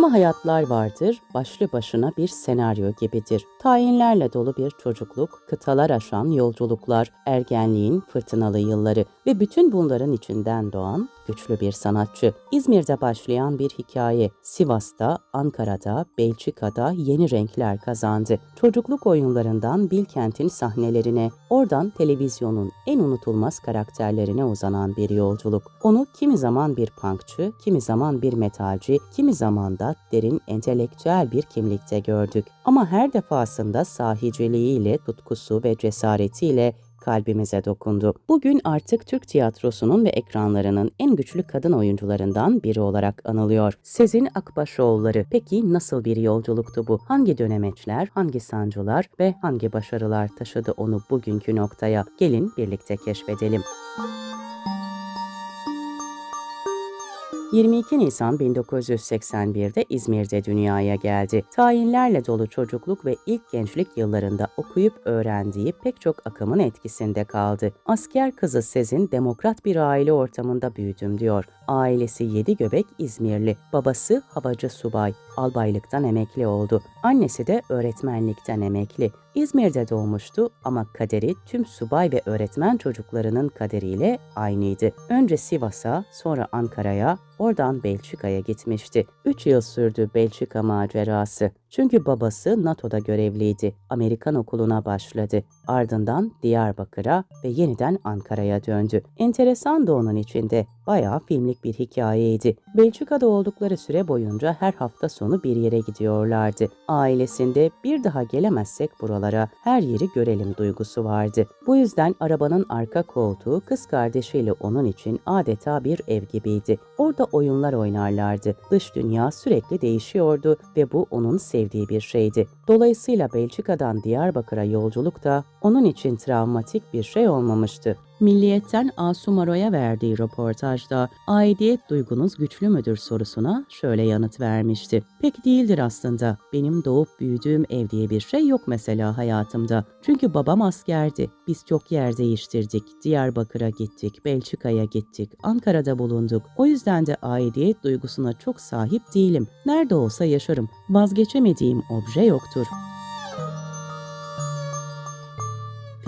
Kimi hayatlar vardır, başlı başına bir senaryo gibidir. Tayinlerle dolu bir çocukluk, kıtalar aşan yolculuklar, ergenliğin fırtınalı yılları ve bütün bunların içinden doğan güçlü bir sanatçı. İzmir'de başlayan bir hikaye, Sivas'ta, Ankara'da, Belçika'da yeni renkler kazandı. Çocukluk oyunlarından Bilkent'in sahnelerine, oradan televizyonun en unutulmaz karakterlerine uzanan bir yolculuk. Onu kimi zaman bir punkçı, kimi zaman bir metalci, kimi zaman da derin entelektüel bir kimlikte gördük. Ama her defasında sahiciliğiyle, tutkusu ve cesaretiyle kalbimize dokundu. Bugün artık Türk tiyatrosunun ve ekranlarının en güçlü kadın oyuncularından biri olarak anılıyor. Sezin Akbaşoğulları. Peki nasıl bir yolculuktu bu? Hangi dönemeçler, hangi sancılar ve hangi başarılar taşıdı onu bugünkü noktaya? Gelin birlikte keşfedelim. 22 Nisan 1981'de İzmir'de dünyaya geldi. Tayinlerle dolu çocukluk ve ilk gençlik yıllarında okuyup öğrendiği pek çok akımın etkisinde kaldı. Asker kızı Sezin demokrat bir aile ortamında büyüdüm diyor. Ailesi yedi göbek İzmirli. Babası havacı subay. Albaylıktan emekli oldu. Annesi de öğretmenlikten emekli. İzmir'de doğmuştu ama kaderi tüm subay ve öğretmen çocuklarının kaderiyle aynıydı. Önce Sivas'a, sonra Ankara'ya, oradan Belçika'ya gitmişti. 3 yıl sürdü Belçika macerası. Çünkü babası NATO'da görevliydi. Amerikan okuluna başladı. Ardından Diyarbakır'a ve yeniden Ankara'ya döndü. Enteresan da onun içinde. Bayağı filmlik bir hikayeydi. Belçika'da oldukları süre boyunca her hafta sonu bir yere gidiyorlardı. Ailesinde bir daha gelemezsek buralara her yeri görelim duygusu vardı. Bu yüzden arabanın arka koltuğu kız kardeşiyle onun için adeta bir ev gibiydi. Orada oyunlar oynarlardı. Dış dünya sürekli değişiyordu ve bu onun sevdiği bir şeydi. Dolayısıyla Belçika'dan Diyarbakır'a yolculuk da onun için travmatik bir şey olmamıştı. Milliyet'ten Asum Aro'ya verdiği röportajda aidiyet duygunuz güçlü müdür sorusuna şöyle yanıt vermişti. Pek değildir aslında. Benim doğup büyüdüğüm ev diye bir şey yok mesela hayatımda. Çünkü babam askerdi. Biz çok yer değiştirdik. Diyarbakır'a gittik, Belçika'ya gittik, Ankara'da bulunduk. O yüzden de aidiyet duygusuna çok sahip değilim. Nerede olsa yaşarım. Vazgeçemediğim obje yoktur.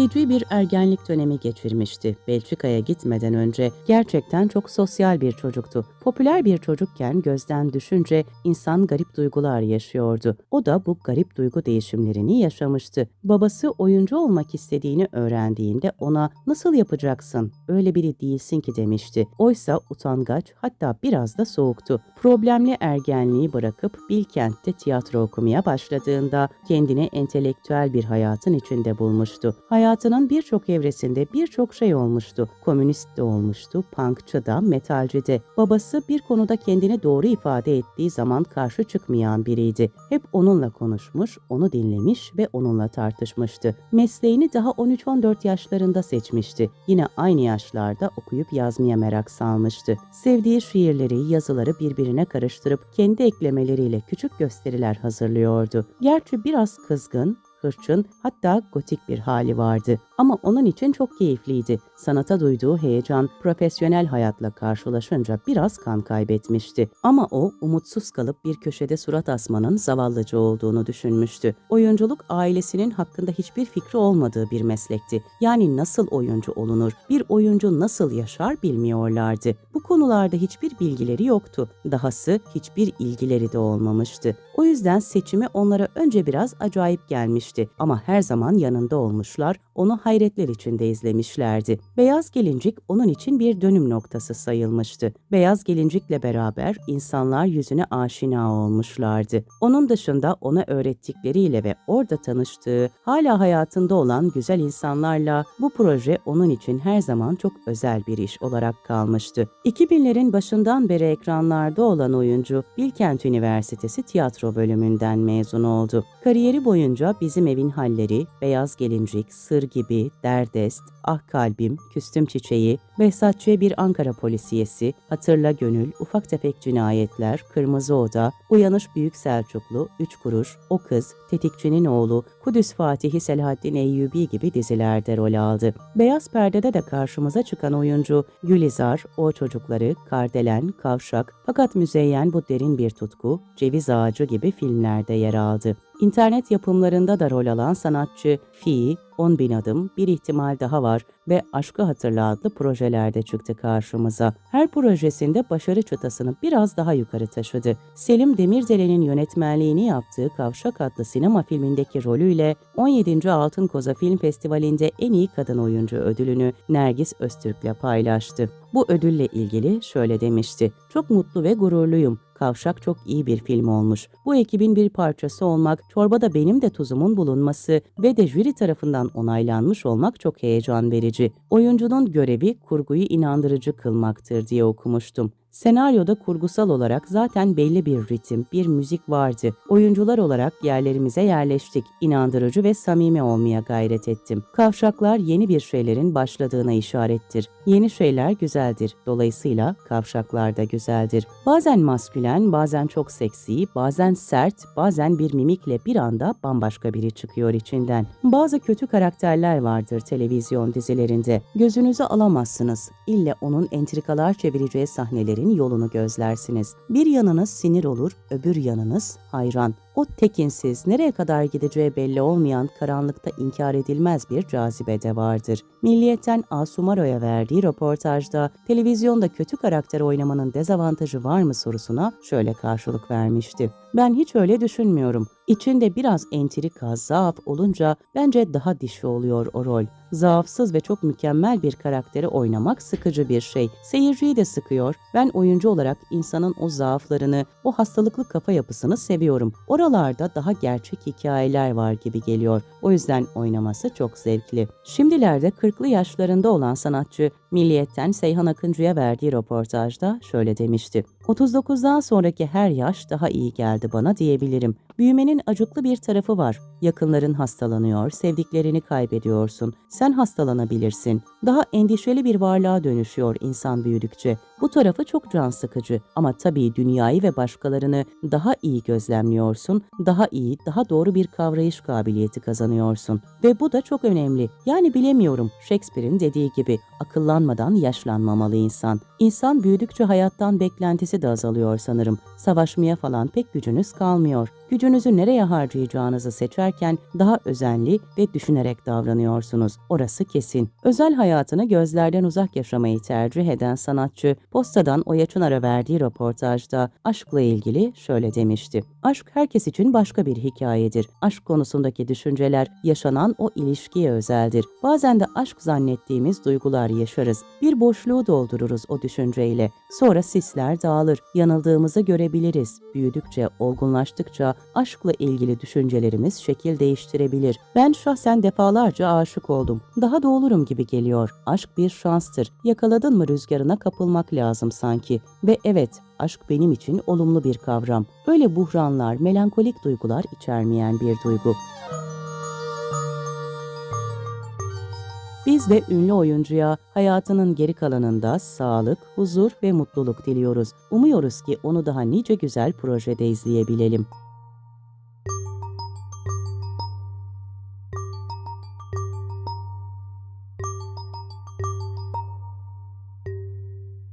Feci bir ergenlik dönemi geçirmişti. Belçika'ya gitmeden önce gerçekten çok sosyal bir çocuktu. Popüler bir çocukken gözden düşünce insan garip duygular yaşıyordu. O da bu garip duygu değişimlerini yaşamıştı. Babası oyuncu olmak istediğini öğrendiğinde ona nasıl yapacaksın? Öyle biri değilsin ki demişti. Oysa utangaç hatta biraz da soğuktu. Problemli ergenliği bırakıp Bilkent'te tiyatro okumaya başladığında kendini entelektüel bir hayatın içinde bulmuştu. Hayatının birçok evresinde birçok şey olmuştu. Komünist de olmuştu, punkçı da, metalci de. Babası bir konuda kendini doğru ifade ettiği zaman karşı çıkmayan biriydi. Hep onunla konuşmuş, onu dinlemiş ve onunla tartışmıştı. Mesleğini daha 13-14 yaşlarında seçmişti. Yine aynı yaşlarda okuyup yazmaya merak salmıştı. Sevdiği şiirleri, yazıları birbirine karıştırıp kendi eklemeleriyle küçük gösteriler hazırlıyordu. Gerçi biraz kızgın, hırçın hatta gotik bir hali vardı. Ama onun için çok keyifliydi. Sanata duyduğu heyecan profesyonel hayatla karşılaşınca biraz kan kaybetmişti. Ama o umutsuz kalıp bir köşede surat asmanın zavallıcı olduğunu düşünmüştü. Oyunculuk ailesinin hakkında hiçbir fikri olmadığı bir meslekti. Yani nasıl oyuncu olunur, bir oyuncu nasıl yaşar bilmiyorlardı. Bu konularda hiçbir bilgileri yoktu. Dahası hiçbir ilgileri de olmamıştı. O yüzden seçimi onlara önce biraz acayip gelmişti ama her zaman yanında olmuşlar, onu hayretler içinde izlemişlerdi. Beyaz gelincik onun için bir dönüm noktası sayılmıştı. Beyaz gelincikle beraber insanlar yüzüne aşina olmuşlardı. Onun dışında ona öğrettikleriyle ve orada tanıştığı, hala hayatında olan güzel insanlarla bu proje onun için her zaman çok özel bir iş olarak kalmıştı. 2000'lerin başından beri ekranlarda olan oyuncu Bilkent Üniversitesi tiyatro bölümünden mezun oldu. Kariyeri boyunca Bizim Evin Halleri, Beyaz Gelincik, Sır gibi Eyyubi, Derdest, Ah Kalbim, Küstüm Çiçeği, Behzatçı Bir Ankara Polisiyesi, Hatırla Gönül, Ufak Tefek Cinayetler, Kırmızı Oda, Uyanış Büyük Selçuklu, Üç Kuruş, O Kız, Tetikçinin Oğlu, Kudüs Fatihi Selahaddin Eyyubi gibi dizilerde rol aldı. Beyaz Perde'de de karşımıza çıkan oyuncu Gülizar, O Çocukları, Kardelen, Kavşak, fakat Müzeyyen Bu Derin Bir Tutku, Ceviz Ağacı gibi filmlerde yer aldı. İnternet yapımlarında da rol alan sanatçı Fi, 10 bin adım, bir ihtimal daha var ve Aşkı Hatırla adlı projelerde çıktı karşımıza. Her projesinde başarı çıtasını biraz daha yukarı taşıdı. Selim Demirdelen'in yönetmenliğini yaptığı Kavşak adlı sinema filmindeki rolüyle 17. Altın Koza Film Festivali'nde en iyi kadın oyuncu ödülünü Nergis Öztürk'le paylaştı. Bu ödülle ilgili şöyle demişti. Çok mutlu ve gururluyum. Kavşak çok iyi bir film olmuş. Bu ekibin bir parçası olmak, çorbada benim de tuzumun bulunması ve de jüri tarafından onaylanmış olmak çok heyecan verici. Oyuncunun görevi kurguyu inandırıcı kılmaktır diye okumuştum. Senaryoda kurgusal olarak zaten belli bir ritim, bir müzik vardı. Oyuncular olarak yerlerimize yerleştik. İnandırıcı ve samimi olmaya gayret ettim. Kavşaklar yeni bir şeylerin başladığına işarettir. Yeni şeyler güzeldir. Dolayısıyla kavşaklar da güzeldir. Bazen maskülen, bazen çok seksi, bazen sert, bazen bir mimikle bir anda bambaşka biri çıkıyor içinden. Bazı kötü karakterler vardır televizyon dizilerinde. Gözünüzü alamazsınız. İlle onun entrikalar çevireceği sahnelerin yolunu gözlersiniz. Bir yanınız sinir olur, öbür yanınız hayran. O tekinsiz, nereye kadar gideceği belli olmayan karanlıkta inkar edilmez bir cazibe vardır. Milliyetten Asumaro'ya verdiği röportajda televizyonda kötü karakter oynamanın dezavantajı var mı sorusuna şöyle karşılık vermişti. Ben hiç öyle düşünmüyorum. İçinde biraz entrika, zaaf olunca bence daha dişi oluyor o rol. Zaafsız ve çok mükemmel bir karakteri oynamak sıkıcı bir şey. Seyirciyi de sıkıyor. Ben oyuncu olarak insanın o zaaflarını, o hastalıklı kafa yapısını seviyorum. Oralarda daha gerçek hikayeler var gibi geliyor. O yüzden oynaması çok zevkli. Şimdilerde 40'lı yaşlarında olan sanatçı Milliyet'ten Seyhan Akıncı'ya verdiği röportajda şöyle demişti. 39'dan sonraki her yaş daha iyi geldi bana diyebilirim. Büyümenin acıklı bir tarafı var. Yakınların hastalanıyor, sevdiklerini kaybediyorsun. Sen hastalanabilirsin. Daha endişeli bir varlığa dönüşüyor insan büyüdükçe. Bu tarafı çok can sıkıcı ama tabii dünyayı ve başkalarını daha iyi gözlemliyorsun, daha iyi, daha doğru bir kavrayış kabiliyeti kazanıyorsun. Ve bu da çok önemli. Yani bilemiyorum, Shakespeare'in dediği gibi akıllanmadan yaşlanmamalı insan. İnsan büyüdükçe hayattan beklentisi de azalıyor sanırım. Savaşmaya falan pek gücünüz kalmıyor. Gücünüzü nereye harcayacağınızı seçerken daha özenli ve düşünerek davranıyorsunuz. Orası kesin. Özel hayatını gözlerden uzak yaşamayı tercih eden sanatçı, Posta'dan Oya Çınar'a verdiği röportajda aşkla ilgili şöyle demişti. Aşk herkes için başka bir hikayedir. Aşk konusundaki düşünceler yaşanan o ilişkiye özeldir. Bazen de aşk zannettiğimiz duygular yaşarız. Bir boşluğu doldururuz o düşünceyle. Sonra sisler dağılır. Yanıldığımızı görebiliriz. Büyüdükçe, olgunlaştıkça aşkla ilgili düşüncelerimiz şekil değiştirebilir. Ben şahsen defalarca aşık oldum. Daha da olurum gibi geliyor. Aşk bir şanstır. Yakaladın mı rüzgarına kapılmak lazım sanki. Ve evet, aşk benim için olumlu bir kavram. Öyle buhranlar, melankolik duygular içermeyen bir duygu. Biz de ünlü oyuncuya hayatının geri kalanında sağlık, huzur ve mutluluk diliyoruz. Umuyoruz ki onu daha nice güzel projede izleyebilelim.